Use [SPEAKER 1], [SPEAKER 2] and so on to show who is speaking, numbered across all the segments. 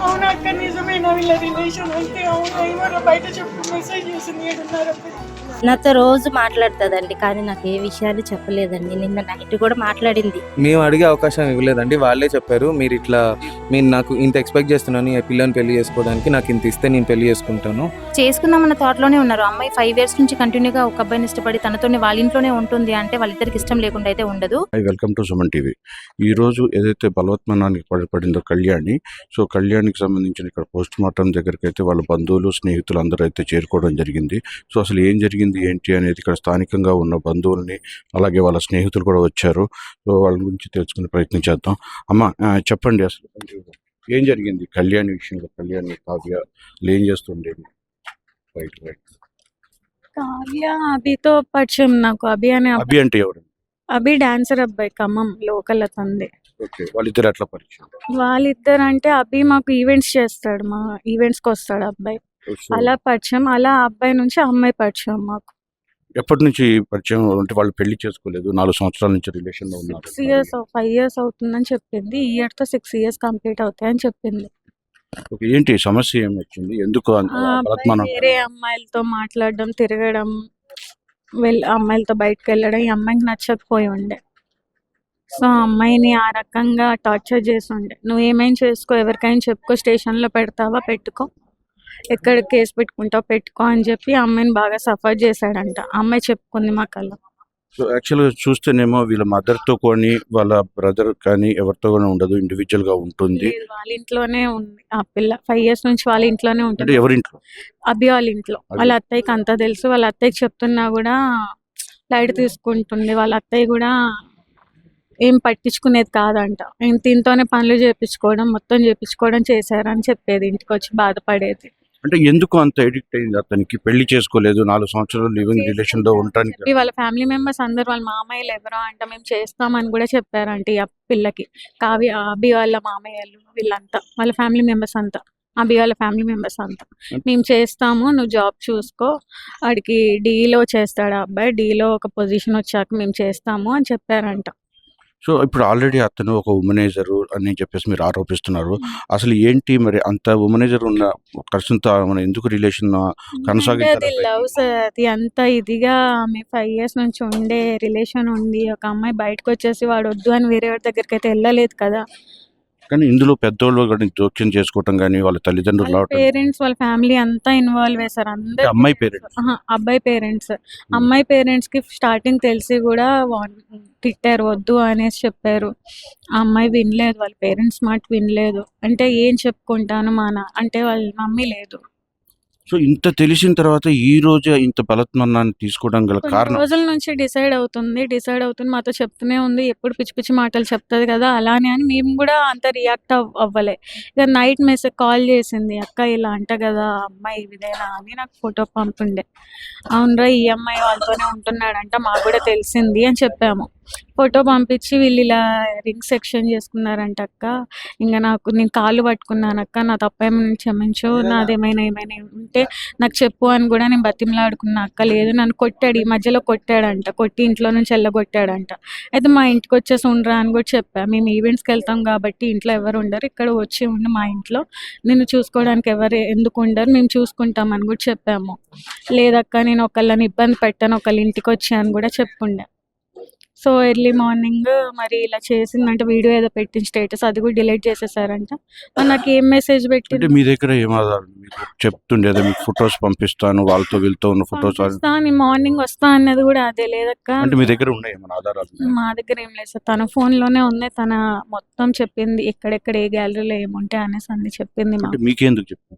[SPEAKER 1] అవునా అక్క? నిజమేనా? వీళ్ళ రిలేషన్ అంటే అవును? ఏమో బయట చెప్పు మెసేజ్ చేసింది ఏడున్నర
[SPEAKER 2] నాతో రోజు మాట్లాడుతుందండి. కానీ నాకు ఏ విషయాలు చెప్పలేదండి. నిన్న నైట్ కూడా మాట్లాడింది.
[SPEAKER 3] మేము అడిగే అవకాశం ఇవ్వలేదండి. వాళ్ళే చెప్పారు మీరు ఇట్లా మీరు నాకు ఇంత ఎక్స్పెక్ట్ చేస్తున్నాను ఈ పిల్లని పెళ్ళి చేసుకోవడానికి నాకు ఇంత ఇస్తే నేను పెళ్ళి చేసుకుంటాను.
[SPEAKER 4] చేసుకుందామన్న థాట్లోనే ఉన్నారు. అమ్మాయి ఫైవ్ ఇయర్స్ నుంచి కంటిన్యూగా ఒక అబ్బాయిని ఇష్టపడి తనతోనే వాళ్ళ ఇంట్లోనే ఉంటుంది అంటే వాళ్ళిద్దరికి ఇష్టం లేకుండా అయితే ఉండదు.
[SPEAKER 5] వెల్కమ్ టు సుమన్ టీవీ ఈరోజు ఏదైతే బలవత్మనానికి పడిపడిందో కళ్యాణి సో కళ్యాణికి సంబంధించిన ఇక్కడ పోస్ట్ మార్టం దగ్గరికి అయితే వాళ్ళ బంధువులు స్నేహితులు అందరూ అయితే చేరుకోవడం జరిగింది. సో అసలు ఏం జరిగింది? ఏంటి అనేది ఇక్కడ స్థానికంగా ఉన్న బంధువుల్ని అలాగే వాళ్ళ స్నేహితులు కూడా వచ్చారు. సో వాళ్ళ గురించి తెలుసుకునే ప్రయత్నం చేద్దాం. అమ్మ చెప్పండి అసలు. ఏం జరిగింది? కళ్యాణి విషయంలో కళ్యాణి కావ్య ఏం చేస్తుండేది రైట్ రైట్
[SPEAKER 4] కావ్య అభితో పరిచయం నాకు. అభి అనే
[SPEAKER 5] అభి అంటే ఎవరు
[SPEAKER 4] అభి డాన్సర్ అబ్బాయి ఖమ్మం లోకల్ అతంది
[SPEAKER 5] ఓకే వాళ్ళిద్దరు ఎట్లా పరిచయం?
[SPEAKER 4] వాళ్ళిద్దరు అంటే అభి మాకు ఈవెంట్స్ చేస్తాడు మా ఈవెంట్స్కి వస్తాడు అబ్బాయి. అలా పరిచయం అలా అబ్బాయి నుంచి అమ్మాయి పరిచయం మాకు.
[SPEAKER 5] ఎప్పటి నుంచి పరిచయం అంటే వాళ్ళు పెళ్ళి చేసుకోలేదు నాలుగు సంవత్సరాల నుంచి రిలేషన్లో ఉన్నారు
[SPEAKER 4] సిక్స్ ఇయర్స్ ఫైవ్ ఇయర్స్ అవుతుందని చెప్పింది ఈ ఇయర్తో సిక్స్ ఇయర్స్ కంప్లీట్ అవుతాయని చెప్పింది.
[SPEAKER 5] ఓకే, ఏంటి సమస్య ఏమి వచ్చింది? ఎందుకు అంత బలత్మానం
[SPEAKER 4] వేరే అమ్మాయిలతో మాట్లాడడం తిరగడం వెళ్ళ అమ్మాయిలతో బయటకు వెళ్ళడం ఈ అమ్మాయికి నచ్చకపోయి ఉండే. సో ఆ అమ్మాయిని ఆ రకంగా టార్చర్ చేసి ఉండే. నువ్వు ఏమైనా చేసుకో ఎవరికైనా చెప్పుకో స్టేషన్లో పెడతావా పెట్టుకో. ఎక్కడ కేసు పెట్టుకుంటావు పెట్టుకో అని చెప్పి అమ్మాయిని బాగా సఫర్ చేశాడంట. అమ్మాయి చెప్పుకుంది మా కళ్ళ.
[SPEAKER 5] సో యాక్చువల్గా చూస్తేనేమో వీళ్ళ మదర్తో కొని వాళ్ళ బ్రదర్ కానీ ఎవరితో కూడా ఉండదు. ఇండివిజువల్గా ఉంటుంది.
[SPEAKER 4] వాళ్ళ ఇంట్లోనే ఉంది. ఆ పిల్ల ఫైవ్ ఇయర్స్ నుంచి వాళ్ళ ఇంట్లోనే ఉంటుంది.
[SPEAKER 5] ఎవరింట్లో
[SPEAKER 4] అభి వాళ్ళ ఇంట్లో. వాళ్ళ అత్తయ్యకి అంతా తెలుసు. వాళ్ళ అత్తయ్యకి చెప్తున్నా కూడా లైట్ తీసుకుంటుంది. వాళ్ళ అత్తయ్య కూడా ఏం పట్టించుకునేది కాదంట. దీంతోనే పనులు చేపించుకోవడం మొత్తం చేపించుకోవడం చేశారని చెప్పేది. ఇంటికి వచ్చి బాధపడేది.
[SPEAKER 5] అంటే ఎందుకు అంత ఎడిక్ట్ అయింది అతనికి? పెళ్ళి చేసుకోలేదు నాలుగు సంవత్సరాలు లివింగ్ రిలేషన్లో ఉండడానికి
[SPEAKER 4] వాళ్ళ ఫ్యామిలీ మెంబర్స్ అందరు వాళ్ళ మామయ్యలు ఎవరో అంట మేము చేస్తామని కూడా చెప్పారంట ఈ అప్- పిల్లకి. కావ్య అభి వాళ్ళ మామయ్యలు వీళ్ళంతా వాళ్ళ ఫ్యామిలీ మెంబర్స్ అంతా. అభి వాళ్ళ ఫ్యామిలీ మెంబర్స్ అంతా. మేము చేస్తాము నువ్వు జాబ్ చూసుకో. వాడికి డీలో చేస్తాడు ఆ అబ్బాయి. డీలో ఒక పొజిషన్ వచ్చాక మేము చేస్తాము అని చెప్పారంట.
[SPEAKER 5] సో ఇప్పుడు ఆల్రెడీ అతను ఒక ఉమనైజర్ అని చెప్పేసి మీరు ఆరోపిస్తున్నారు. అసలు ఏంటి మరి అంత ఉమనైజర్ ఉన్న పర్సన్తో మనం ఎందుకు రిలేషన్
[SPEAKER 4] అది లవ్స్ అది అంత ఇదిగా ఆమె ఫైవ్ ఇయర్స్ నుంచి ఉండే రిలేషన్ ఉంది. ఒక అమ్మాయి బయటకు వచ్చేసి వాడు వద్దు అని వేరే వాడి దగ్గరికి అయితే వెళ్ళలేదు కదా.
[SPEAKER 5] కానీ ఇందులో పెద్దోళ్ళు కానీ జోక్యం చేసుకోవటం కానీ వాళ్ళ తల్లిదండ్రులు రావటం
[SPEAKER 4] పేరెంట్స్ వాళ్ళ ఫ్యామిలీ అంతా ఇన్వాల్వ్ అయ్యారు అందరు
[SPEAKER 5] అమ్మాయి పేరెంట్స్.
[SPEAKER 4] అబ్బాయి పేరెంట్స్. అమ్మాయి పేరెంట్స్కి స్టార్టింగ్ తెలిసి కూడా తిట్టారు వద్దు అనేసి చెప్పారు. ఆ అమ్మాయి వినలేదు వాళ్ళ పేరెంట్స్ మాట వినలేదు. అంటే ఏం చెప్పుకుంటాను మా అంటే వాళ్ళ మమ్మీ లేదు.
[SPEAKER 5] సో ఇంత తెలిసిన తర్వాత ఈ రోజు ఇంత బలత్మన్నాన్ని తీసుకోవడం గల కారణం?
[SPEAKER 4] రోజుల నుంచి డిసైడ్ అవుతుంది డిసైడ్ అవుతుంది. మాతో చెప్తూనే ఉంది. ఎప్పుడు పిచ్చి పిచ్చి మాటలు చెప్తుంది కదా అలానే అని మేము కూడా అంత రియాక్ట్ అవ్వలే. ఇక నైట్ మెసేజ్ కాల్ చేసింది అక్క ఇలా అంట కదా అమ్మాయి ఇదేనా? అని నాకు ఫోటో పంపిండే. అవునరా ఈ అమ్మాయి వాళ్ళతోనే ఉంటున్నాడంట మాకు కూడా తెలిసింది అని చెప్పాము. ఫోటో పంపించి వీళ్ళు ఇలా రింగ్ సెక్షన్ చేసుకున్నారంట అక్క. ఇంకా నాకు నేను కాళ్ళు పట్టుకున్నాను అక్క. నా తప్పేమైనా క్షమించు. నాదేమైనా ఏమైనా ఉంటే నాకు చెప్పు అని కూడా నేను బతిమలాడుకున్నా అక్క. లేదు నన్ను కొట్టాడు. ఈ మధ్యలో కొట్టాడంట. కొట్టి ఇంట్లో నుంచి వెళ్ళగొట్టాడంట. అయితే మా ఇంటికి వచ్చేసి ఉండరా అని కూడా చెప్పా. మేము ఈవెంట్స్కి వెళ్తాం కాబట్టి ఇంట్లో ఎవరు ఉండరు. ఇక్కడ వచ్చి ఉండి మా ఇంట్లో. నిన్ను చూసుకోవడానికి ఎవరు ఎందుకు ఉండరు. మేము చూసుకుంటాం అని కూడా చెప్పాము. లేదక్క నేను ఒకళ్ళని ఇబ్బంది పెట్టాను. ఒకళ్ళ ఇంటికి వచ్చాను కూడా చెప్పుండే. సో ఎర్లీ మార్నింగ్ మరి ఇలా చేసిందంటే వీడియో ఏదో పెట్టిన స్టేటస్ అది కూడా డిలీట్ చేసేసారంట. మరి నాకు ఏం మెసేజ్
[SPEAKER 5] అంటే
[SPEAKER 4] పెట్టింది
[SPEAKER 5] మీ దగ్గర ఏం ఆధారం? మీకు చెప్తుండేదా మీకు ఫొటోస్ పంపిస్తాను వాళ్ళతో వీళ్ళతో ఉన్న ఫొటోస్
[SPEAKER 4] పంపిస్తా నీ మార్నింగ్ వస్తా అన్నది కూడా అదే లేదక్క.
[SPEAKER 5] అంటే మీ దగ్గర ఉన్నాయి ఆధారాలు?
[SPEAKER 4] మా దగ్గర ఏం లేదు సార్. తన phone లోనే ఉంది. తన మొత్తం చెప్పింది ఎక్కడెక్కడ ఏ గ్యాలరీలో ఏముంటాయి అనేసి అన్ని చెప్పింది
[SPEAKER 5] మీకెందుకు చెప్పు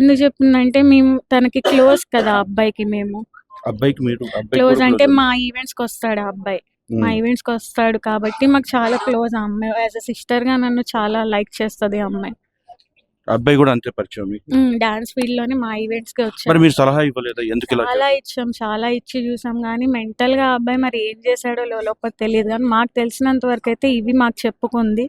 [SPEAKER 4] ఎందుకు చెప్పిందంటే మేము తనకి క్లోజ్ కదా అబ్బాయికి మేము.
[SPEAKER 5] అబ్బాయికి మీరు
[SPEAKER 4] క్లోజ్ అంటే మా ఈవెంట్స్కి వస్తాడు ఆ అబ్బాయి. మా ఈవెంట్స్కి వస్తాడు కాబట్టి మాకు చాలా క్లోజ్ ఆ అమ్మాయి. యాజ్ అ సిస్టర్గా నన్ను చాలా లైక్ చేస్తది ఆ అమ్మాయి.
[SPEAKER 5] అబ్బాయి కూడా అంతే పరిచయం మీకు?
[SPEAKER 4] డాన్స్ ఫీల్డ్లోనే మా ఈవెంట్స్కి
[SPEAKER 5] మరి
[SPEAKER 4] వచ్చాడు
[SPEAKER 5] మీరు సలహా ఇవ్వలేదా? ఎందుకు ఇలా
[SPEAKER 4] చాలా ఇచ్చాం చాలా ఇచ్చి చూసాం కానీ మెంటల్గా అబ్బాయి మరి ఏం చేశాడో లోపల తెలియదు కానీ మాకు తెలిసినంత వరకు అయితే ఇవి మాకు చెప్పుకుంది.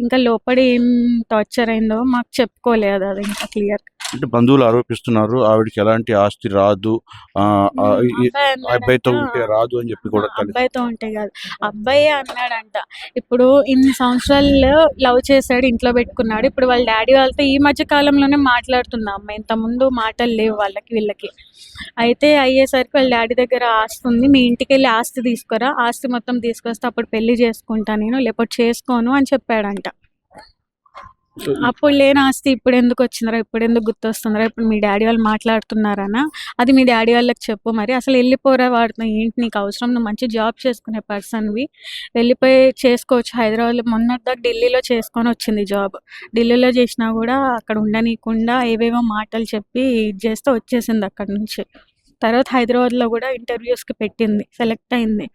[SPEAKER 4] ఇంకా లోపల ఏం టార్చర్ అయిందో మాకు చెప్పుకోలేదు అది ఇంకా క్లియర్
[SPEAKER 5] అంటే బంధువులు ఆరోపిస్తున్నారు. ఆవిడకి ఎలాంటి ఆస్తి రాదు. అబ్బాయితో ఉంటే రాదు అని చెప్పి కూడా
[SPEAKER 4] అబ్బాయితో ఉంటే కాదు. అబ్బాయి అన్నాడంట. ఇప్పుడు ఇన్ని సంవత్సరాలు లవ్ చేశాడు ఇంట్లో పెట్టుకున్నాడు. ఇప్పుడు వాళ్ళ డాడీ వాళ్ళతో ఈ మధ్య కాలంలోనే మాట్లాడుతుంది ఆ అమ్మాయి ఇంత ముందు మాటలు లేవు వాళ్ళకి వీళ్ళకి. అయితే అయ్యేసరికి వాళ్ళ డాడీ దగ్గర ఆస్తి ఉంది. మీ ఇంటికి వెళ్ళి ఆస్తి తీసుకురా. ఆస్తి మొత్తం తీసుకొస్తే అప్పుడు పెళ్ళి చేసుకుంటా నేను లేకపోతే చేసుకోను అని చెప్పాడంట. అప్పుడు లేని ఆస్తి ఇప్పుడు ఎందుకు వచ్చిందిరా? ఇప్పుడు ఎందుకు గుర్తొస్తుందిరా? ఇప్పుడు మీ డాడీ వాళ్ళు మాట్లాడుతున్నారనా? అది మీ డాడీ వాళ్ళకి చెప్పు మరి. అసలు వెళ్ళిపోరా వాడుతున్నా ఏంటి నీకు అవసరం? నువ్వు మంచి జాబ్ చేసుకునే పర్సన్వి వెళ్ళిపోయి చేసుకోవచ్చు. హైదరాబాద్లో మొన్నటిదాకా ఢిల్లీలో చేసుకొని వచ్చింది జాబ్. ఢిల్లీలో చేసినా కూడా అక్కడ ఉండనీయకుండా ఏవేవో మాటలు చెప్పి ఇది చేస్తే వచ్చేసింది అక్కడ నుంచి. తర్వాత హైదరాబాద్లో కూడా ఇంటర్వ్యూస్కి పెట్టింది. సెలెక్ట్ అయింది.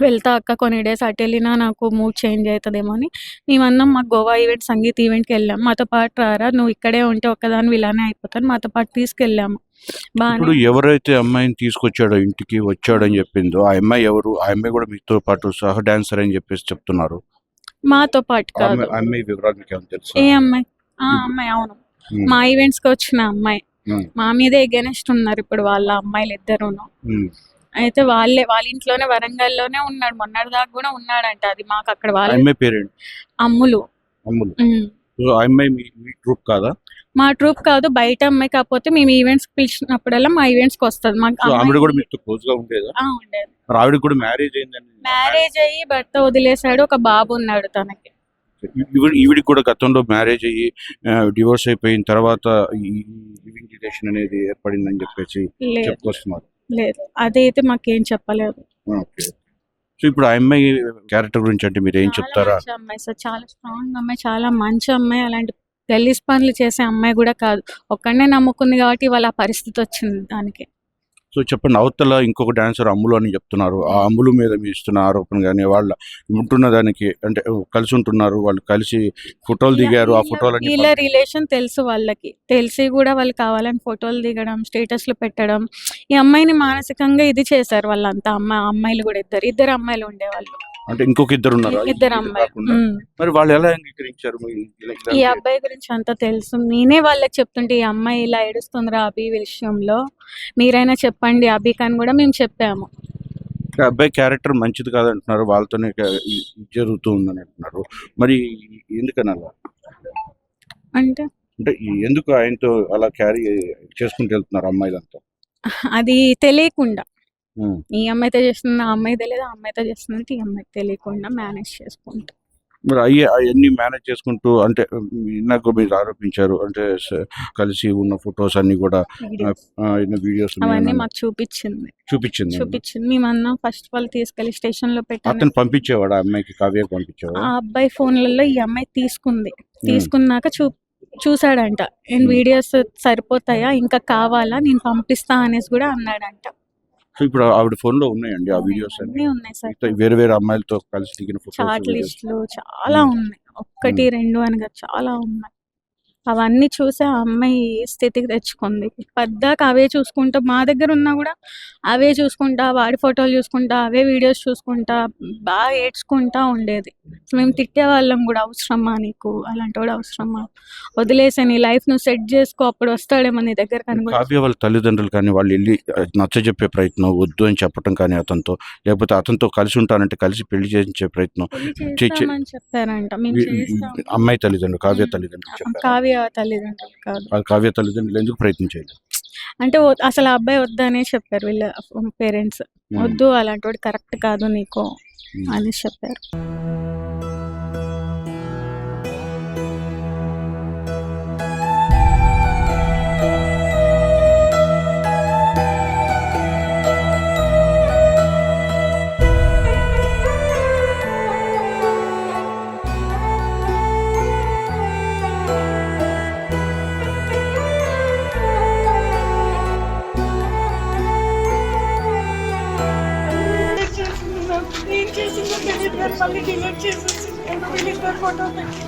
[SPEAKER 4] వెళ్తా అక్క కొన్ని డేస్ అటు వెళ్ళినా నాకు మూడ్ చేంజ్ అవుతుందేమో అని. మేమన్నాం మాకు గోవా ఈవెంట్ సంగీత్ ఈవెంట్కి వెళ్ళాం. మాతో పాటు రారా నువ్వు ఇక్కడే ఉంటే ఒక్కదాని ఇలానే అయిపోతాను. మాతో పాటు తీసుకెళ్ళాము.
[SPEAKER 5] ఇప్పుడు ఎవరైతే అమ్మాయిని తీసుకొచ్చాడో ఇంటికి వచ్చాడని చెప్పిందో ఆ అమ్మాయి ఎవరు? ఆ అమ్మాయి కూడా మీతో పాటు సహ డాన్సర్ అని చెప్పేసి చెప్తున్నారు.
[SPEAKER 4] మాతో పాటు
[SPEAKER 5] ఆ
[SPEAKER 4] కాదు.
[SPEAKER 5] అమ్మాయి- ఆ అమ్మాయి వివరాలు మీకు ఏమైనా తెలుసా?
[SPEAKER 4] ఏ అమ్మాయి? ఆ అమ్మాయి అవును. మా ఈవెంట్స్కి వచ్చిన అమ్మాయి. మా మీద ఎగెనెస్ట్ ఉన్నారు ఇప్పుడు వాళ్ళ అమ్మాయిలు ఇద్దరును. అయితే వాళ్ళే వాళ్ళ ఇంట్లోనే వరంగల్లోనే ఉన్నాడు. మొన్నటి దాకా కూడా ఉన్నాడంట. అది మాకు అక్కడ వాళ్ళ
[SPEAKER 5] పేరేంటి?
[SPEAKER 4] అమ్ములు.
[SPEAKER 5] అమ్ములు. ట్రూప్ కాదా?
[SPEAKER 4] మా ట్రూప్ కాదు బయట అమ్మాయి కాకపోతే మేము ఈవెంట్స్ పిలిచినప్పుడల్లా మా ఈవెంట్స్కి వస్తుంది. మాకు
[SPEAKER 5] ఆవిడ కూడా మీతో క్లోజ్గా ఉండేదా? ఆవిడ కూడా మ్యారేజ్ అయిందని
[SPEAKER 4] మ్యారేజ్ అయ్యి భర్త వదిలేశాడు ఒక బాబు ఉన్నాడు తనకి.
[SPEAKER 5] ఈవిడ కూడా గతంలో మ్యారేజ్ అయ్యి డివోర్స్ అయిపోయిన తర్వాత రిలేషన్ అనేది ఏర్పడిందని చెప్పేసి చెప్పుకొస్తున్నారు.
[SPEAKER 4] లేదు. అదైతే మాకేం చెప్పలేదు.
[SPEAKER 5] ఓకే. సో ఇప్పుడు ఆ అమ్మాయి క్యారెక్టర్ గురించి అంటే మీరు ఏం
[SPEAKER 4] చాలా
[SPEAKER 5] చెప్తారా?
[SPEAKER 4] మంచి అమ్మాయి సార్. చాలా స్ట్రాంగ్ అమ్మాయి చాలా మంచి అమ్మాయి. అలాంటి గలీజ్ పనులు చేసే అమ్మాయి కూడా కాదు. ఒక్కడనే నమ్ముకుంది కాబట్టి వాళ్ళ పరిస్థితి వచ్చింది దానికి.
[SPEAKER 5] సో చెప్పండి అవతల ఇంకొక డాన్సర్ అమ్ములు అని చెప్తున్నారు. ఆ అమ్ములు మీద మీ ఇస్తున్న ఆరోపణ కానీ వాళ్ళ ఉంటున్న దానికి అంటే కలిసి ఉంటున్నారు వాళ్ళు కలిసి ఫోటోలు దిగారు ఆ ఫోటోలన్నీ
[SPEAKER 4] వీళ్ళ రిలేషన్ తెలుసు వాళ్ళకి. తెలిసి కూడా వాళ్ళు కావాలని ఫోటోలు దిగడం స్టేటస్లు పెట్టడం ఈ అమ్మాయిని మానసికంగా ఇది చేశారు వాళ్ళంతా. అమ్మాయి అమ్మాయిలు కూడా ఇద్దరు ఇద్దరు అమ్మాయిలు ఉండేవాళ్ళు.
[SPEAKER 5] అంటే ఇంకొక ఇద్దరు ఉన్నారు
[SPEAKER 4] ఇద్దరు ఉమ్.
[SPEAKER 5] మరి వాళ్ళు ఎలా అంగీకరించారు
[SPEAKER 4] ఈ అబ్బాయి గురించి అంతా తెలుసు. నేనే వాళ్ళకి చెప్తుంటే ఈ అమ్మాయి ఇలా ఏడుస్తుందిరా అభి విషయంలో. మీరైనా చెప్పండి అభికి అని కూడా మేము చెప్పాము.
[SPEAKER 5] అబ్బాయి క్యారెక్టర్ మంచిది కాదంటున్నారు. వాళ్ళతోనే జరుగుతూ ఉందని అంటున్నారు. మరి ఎందుకని అలా
[SPEAKER 4] అంటే
[SPEAKER 5] అంటే ఎందుకు ఆయనతో అలా క్యారీ చేసుకుంటూ వెళ్తున్నారు అమ్మాయిలంతా?
[SPEAKER 4] అది తెలియకుండా. ఈ అమ్మాయితో చేస్తుంది ఆ అమ్మాయి తెలియదు ఆ అమ్మాయితో చేస్తుంది ఈ అమ్మాయికి తెలియకుండా మేనేజ్ చేసుకుంటా.
[SPEAKER 5] మరి అయ్యే అవన్నీ మేనేజ్ చేసుకుంటూ అంటే నాకు మీరు ఆరోపించారు అంటే కలిసి ఉన్న ఫొటోస్ అన్ని కూడా. వీడియోస్
[SPEAKER 4] అవన్నీ మాకు చూపించింది.
[SPEAKER 5] చూపించింది
[SPEAKER 4] చూపించింది. మేమన్నా ఫస్ట్ వాళ్ళు తీసుకెళ్ళి స్టేషన్లో పెట్టాను
[SPEAKER 5] అతను పంపించేవాడు ఆ అమ్మాయికి కావ్యకి పంపించేవాడు?
[SPEAKER 4] ఆ అబ్బాయి ఫోన్లలో ఈ అమ్మాయి తీసుకుంది. తీసుకున్నాక చూ చూసాడంట నేను వీడియోస్ సరిపోతాయా? ఇంకా కావాలా? నేను పంపిస్తా అనేసి కూడా అన్నాడంట.
[SPEAKER 5] సో ఇప్పుడు ఆవిడ ఫోన్లో ఉన్నాయండి ఆ వీడియోస్ అన్ని.
[SPEAKER 4] ఉన్నాయి సార్.
[SPEAKER 5] వేరే వేరే అమ్మాయిలతో కలిసి దిగిన
[SPEAKER 4] చాట్
[SPEAKER 5] ఫోటోస్
[SPEAKER 4] లిస్టులు చాలా. ఉన్నాయి. ఒక్కటి రెండు అని కాదు చాలా ఉన్నాయి. అవన్నీ చూసి ఆ అమ్మాయి స్థితికి తెచ్చుకుంది. పద్దాక అవే చూసుకుంటా మా దగ్గర ఉన్నా కూడా అవే చూసుకుంటా వాడి ఫోటోలు చూసుకుంటా అవే వీడియోస్ చూసుకుంటా బాగా ఏడ్చుకుంటా ఉండేది. మేము తిట్టే వాళ్ళం కూడా అవసరమా నీకు? అలాంటి కూడా అవసరమా? వదిలేసే నీ లైఫ్ నువ్వు సెట్ చేసుకో అప్పుడు వస్తాడేమో నీ దగ్గర కానీ
[SPEAKER 5] కావ్య వాళ్ళ తల్లిదండ్రులు కానీ వాళ్ళు వెళ్ళి నచ్చ చెప్పే ప్రయత్నం వద్దు అని చెప్పటం కానీ అతనితో లేకపోతే అతనితో కలిసి ఉంటానంటే కలిసి పెళ్ళి చేయించే ప్రయత్నం
[SPEAKER 4] చెప్పారంట.
[SPEAKER 5] అమ్మాయి తల్లిదండ్రులు కావ్య. తల్లిదండ్రులు చెప్పారు.
[SPEAKER 4] కావ్య తల్లిదండ్రులు కాదు.
[SPEAKER 5] ఆ కావ్య తల్లిదండ్రులు ఎందుకు ప్రయత్నం
[SPEAKER 4] అంటే అసలు ఆ అబ్బాయి వద్దనే చెప్పారు వీళ్ళ పేరెంట్స్. వద్దు అలాంటి వాడు కరెక్ట్ కాదు నీకు. అని చెప్పారు.
[SPEAKER 1] మళ్ళీ డిలీట్ చేసేసి వీళ్ళిద్దరు ఫోటో పెట్టి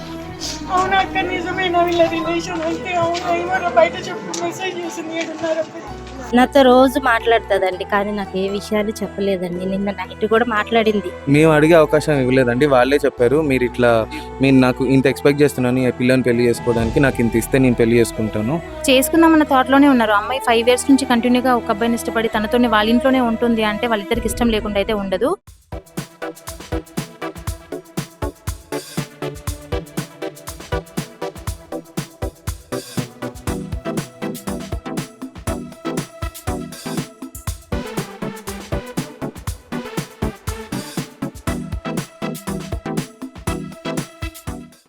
[SPEAKER 1] అవునా అక్క నిజమేనా వీళ్ళ రిలేషన్ అంటే అవునా ఏమన్నా బయట చెప్పు మెసేజ్ చేసింది ఏడున్నర
[SPEAKER 2] నాతో రోజు మాట్లాడుతుందండి కానీ నాకు ఏ విషయాలు చెప్పలేదండి. నిన్న నైట్ కూడా మాట్లాడింది.
[SPEAKER 3] మేము అడిగే అవకాశం ఇవ్వలేదండి. వాళ్ళే చెప్పారు మీరు ఇట్లా మీరు నాకు ఇంత ఎక్స్పెక్ట్ చేస్తున్నాను ఈ పిల్లని పెళ్ళి చేసుకోవడానికి నాకు ఇంత ఇస్తే నేను పెళ్ళి చేసుకుంటాను.
[SPEAKER 6] చేసుకుందామన్న థాట్లోనే ఉన్నారు. అమ్మాయి ఫైవ్ ఇయర్స్ నుంచి కంటిన్యూగా ఒక అబ్బాయిని ఇష్టపడి తనతోనే వాళ్ళ ఇంట్లోనే ఉంటుంది అంటే వాళ్ళిద్దరికి ఇష్టం లేకుండా అయితే ఉండదు.